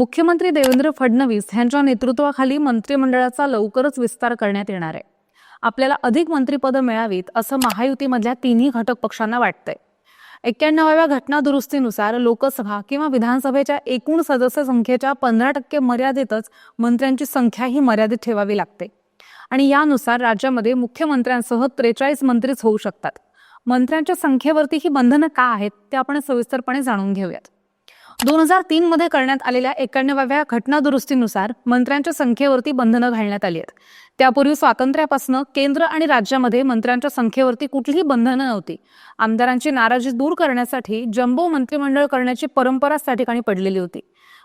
मुख्यमंत्री देवेंद्र फडणवीस यांच्या नेतृत्वाखाली मंत्रिमंडळाचा लवकरच विस्तार करण्यात येणार आहे. आपल्याला अधिक मंत्रिपदं मिळावीत असं महायुतीमधल्या तिन्ही घटक पक्षांना वाटतंय. एक्क्याण्णवाव्या घटनादुरुस्तीनुसार लोकसभा किंवा विधानसभेच्या एकूण सदस्य संख्येच्या पंधरा टक्के मर्यादेतच मंत्र्यांची संख्या ही मर्यादित ठेवावी लागते. आणि यानुसार राज्यामध्ये मुख्यमंत्र्यांसह त्रेचाळीस मंत्रीच होऊ शकतात. मंत्र्यांच्या संख्येवरती ही बंधनं का आहेत ते आपण सविस्तरपणे जाणून घेऊयात. दोन हजार तीन मध्ये करण्यात आलेल्या एकाण्णवाव्या घटना दुरुस्तीनुसार मंत्र्यांच्या संख्येवरती बंधनं घालण्यात आली आहेत. त्यापूर्वी स्वातंत्र्यापासून केंद्र आणि राज्यामध्ये मंत्र्यांच्या संख्येवरती कुठलीही बंधनं नव्हती. आमदारांची नाराजी दूर करण्यासाठी जम्बो मंत्रिमंडळ करण्याची परंपराच त्या ठिकाणी पडलेली होती.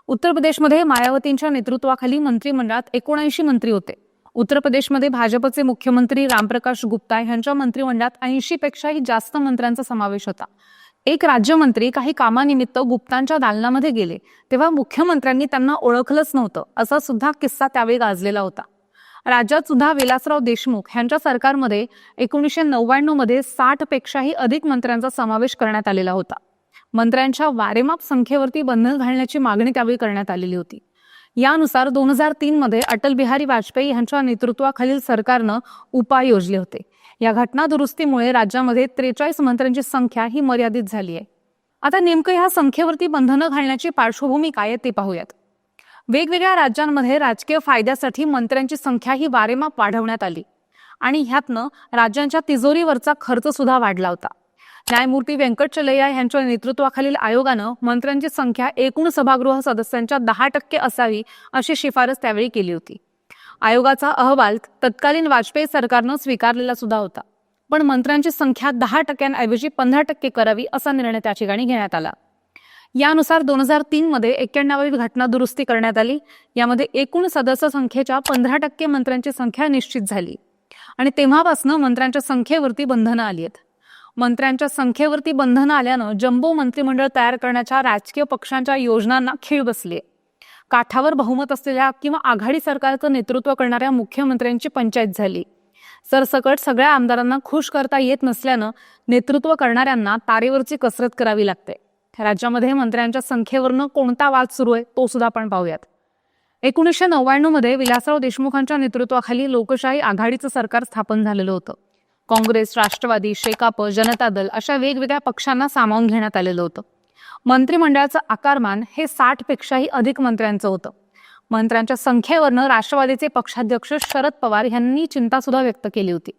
उत्तर प्रदेशमध्ये मायावतींच्या नेतृत्वाखाली मंत्रिमंडळात एकोणऐंशी मंत्री होते. उत्तर प्रदेशमध्ये भाजपचे मुख्यमंत्री रामप्रकाश गुप्ता यांच्या मंत्रिमंडळात ऐंशी पेक्षाही जास्त मंत्र्यांचा समावेश होता. एक राज्यमंत्री काही कामानिमित्त गुप्तांच्या दालनामध्ये गेले तेव्हा मुख्यमंत्र्यांनी त्यांना ओळखलंच नव्हतं असा सुद्धा किस्सा त्यावेळी गाजलेला होता. राज्यात सुद्धा विलासराव देशमुख यांच्या सरकारमध्ये एकोणीसशे नव्याण्णवमध्ये साठ पेक्षाही अधिक मंत्र्यांचा समावेश करण्यात आलेला होता. मंत्र्यांच्या वारेमाप संख्येवरती बंधन घालण्याची मागणी त्यावेळी करण्यात आलेली होती. यानुसार दोन हजार तीन मध्ये अटल बिहारी वाजपेयी यांच्या नेतृत्वाखालील सरकारनं उपाय योजले होते. या घटना दुरुस्तीमुळे राज्यामध्ये त्रेचाळीस मंत्र्यांची संख्या ही मर्यादित झाली आहे. आता नेमकं ह्या संख्येवरती बंधनं घालण्याची पार्श्वभूमी काय आहे ते पाहूयात. वेगवेगळ्या राज्यांमध्ये राजकीय फायद्यासाठी मंत्र्यांची संख्या ही वारेमाप वाढवण्यात आली. आणि ह्यातनं राज्यांच्या तिजोरीवरचा खर्च सुद्धा वाढला होता. न्यायमूर्ती व्यंकटचलैया यांच्या नेतृत्वाखालील आयोगानं मंत्र्यांची संख्या एकूण सभागृह सदस्यांच्या दहा टक्के असावी अशी शिफारस त्यावेळी केली होती. आयोगाचा अहवाल तत्कालीन वाजपेयी सरकारनं स्वीकारलेला सुद्धा होता. पण मंत्र्यांची संख्या दहा टक्क्यांऐवजी पंधरा टक्के करावी असा निर्णय त्या ठिकाणी घेण्यात आला. यानुसार दोन हजार तीन मध्ये एक्क्याण्णवावी घटना दुरुस्ती करण्यात आली. यामध्ये एकूण सदस्य संख्येच्या पंधरा टक्के मंत्र्यांची संख्या निश्चित झाली. आणि तेव्हापासून मंत्र्यांच्या संख्येवरती बंधनं आली आहेत. मंत्र्यांच्या संख्येवरती बंधनं आल्यानं जम्बो मंत्रिमंडळ तयार करण्याच्या राजकीय पक्षांच्या योजनांना खीळ बसली काठावर बहुमत असलेल्या किंवा आघाडी सरकारचं नेतृत्व करणाऱ्या मुख्यमंत्र्यांची पंचायत झाली. सरसकट सगळ्या आमदारांना खुश करता येत नसल्यानं नेतृत्व करणाऱ्यांना तारेवरची कसरत करावी लागते. राज्यामध्ये मंत्र्यांच्या संख्येवरनं कोणता वाद सुरू आहे तो सुद्धा आपण पाहूयात. एकोणीसशे नव्याण्णवमध्ये विलासराव देशमुखांच्या नेतृत्वाखाली लोकशाही आघाडीचं सरकार स्थापन झालेलं होतं. काँग्रेस राष्ट्रवादी शेकाप जनता दल अशा वेगवेगळ्या पक्षांना सामावून घेण्यात आलेलं होतं. मंत्रिमंडळाचं आकारमान हे साठ पेक्षाही अधिक मंत्र्यांचं होतं. मंत्र्यांच्या संख्येवरनं राष्ट्रवादीचे पक्षाध्यक्ष शरद पवार यांनी चिंता सुद्धा व्यक्त केली होती.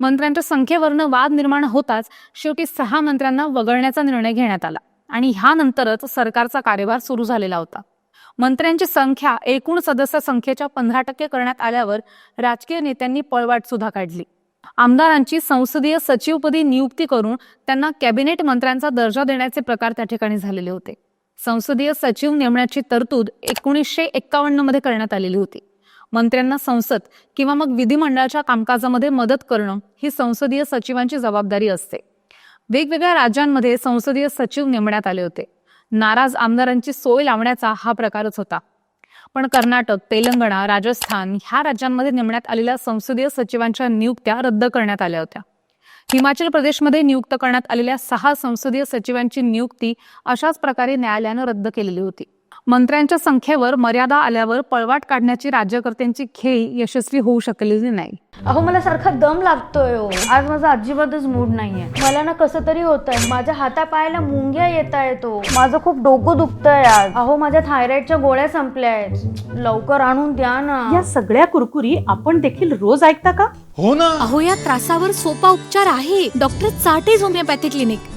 मंत्र्यांच्या संख्येवरनं वाद निर्माण होताच शेवटी सहा मंत्र्यांना वगळण्याचा निर्णय घेण्यात आला आणि ह्यानंतरच सरकारचा कार्यभार सुरू झालेला होता. मंत्र्यांची संख्या एकूण सदस्य संख्येच्या पंधरा टक्के करण्यात आल्यावर राजकीय नेत्यांनी पळवाट सुद्धा काढली. आमदारांची संसदीय सचिवपदी नियुक्ती करून त्यांना कॅबिनेट मंत्र्यांचा दर्जा देण्याचे प्रकार त्या ठिकाणी झालेले होते. संसदीय सचिव नेमण्याची तरतूद एकोणीसशे एक्कावन्नमध्ये करण्यात आलेली होती. मंत्र्यांना संसद किंवा मग विधिमंडळाच्या कामकाजामध्ये मदत करणं ही संसदीय सचिवांची जबाबदारी असते. वेगवेगळ्या राज्यांमध्ये संसदीय सचिव नेमण्यात आले होते. नाराज आमदारांची सोय लावण्याचा हा प्रकारच होता. पण कर्नाटक तेलंगणा राजस्थान ह्या राज्यांमध्ये नेमण्यात आलेल्या संसदीय सचिवांच्या नियुक्त्या रद्द करण्यात आल्या होत्या. हिमाचल प्रदेशमध्ये नियुक्त करण्यात आलेल्या सहा संसदीय सचिवांची नियुक्ती अशाच प्रकारे न्यायालयानं रद्द केलेली होती. मंत्र्यांच्या संख्येवर मर्यादा आल्यावर पळवाट काढण्याची राज्यकर्त्यांची खेळी यशस्वी होऊ शकलेली नाही. अहो मला सारखा दम लागतोय हो. आज माझा अजिबातच मूड नाहीये. मला ना कसं तरी होत आहे माझ्या हातापायाला मुंग्या येत येतो माझं खूप डोकं दुखतंय आज. अहो माझ्या थायरॉइडच्या गोळ्या संपल्या आहेत. लवकर आणून द्या ना. या सगळ्या कुरकुरी आपण देखील रोज ऐकता का? हो ना. अहो या त्रासावर सोपा उपचार आहे. डॉक्टर चाटेज होमिओपॅथी क्लिनिक.